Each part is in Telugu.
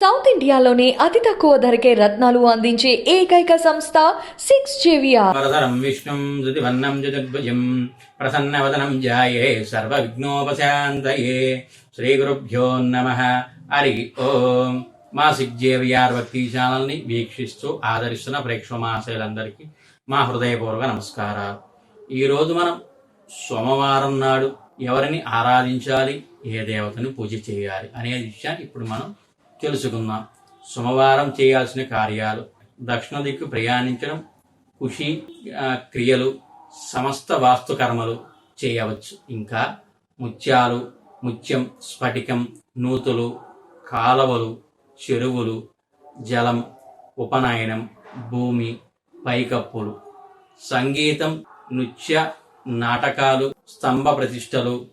సౌత్ ఇండియాలోనే అతి తక్కువ ధరకే రత్నాలు అందించే ఏకైక సంస్థ సిక్స్ జేవిఆర్. వరదరం విష్ణుం ధృతివన్నం జగద్భుజం ప్రసన్నవదనం జాయే సర్వ విఘ్నోపశాంతయే శ్రీ గురుభ్యో నమ. హరి ఓం. మా సిగ్జేవిఆర్ భక్తి ఛానల్ని వీక్షిస్తూ ఆదరిస్తున్న ప్రేక్షమాశయులందరికీ మా హృదయపూర్వక నమస్కారాలు. ఈరోజు మనం సోమవారం నాడు ఎవరిని ఆరాధించాలి ఏ దేవతను పూజ చేయాలి అనే విషయాన్ని ఇప్పుడు మనం తెలుసుకుందాం. సోమవారం చేయాల్సిన కార్యాలు. దక్షిణ దిక్కు ప్రయాణించడం కృషి క్రియలు సమస్త వాస్తుకర్మలు చేయవచ్చు. ఇంకా ముత్యాలు ముత్యం స్ఫటికం నూతులు కాలవలు చెరువులు జలం ఉపనయనం భూమి పైకప్పులు. సంగీతం నృత్య నాటకాలు స్తంభ ప్రతిష్టలు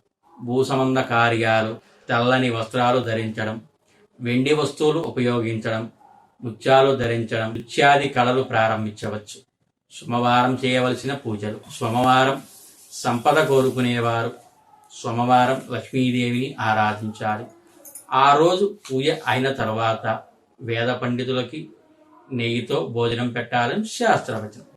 భూసంబంధ కార్యాలు తెల్లని వస్త్రాలు ధరించడం వెండి వస్తువులు ఉపయోగించడం ముత్యాలు ధరించడం నృత్యాది కళలు ప్రారంభించవచ్చు. సోమవారం చేయవలసిన పూజలు. సోమవారం సంపద కోరుకునేవారు సోమవారం లక్ష్మీదేవిని ఆరాధించాలి. ఆ రోజు పూజ అయిన తర్వాత వేద పండితులకి నెయ్యితో భోజనం పెట్టాలని శాస్త్రవచనం.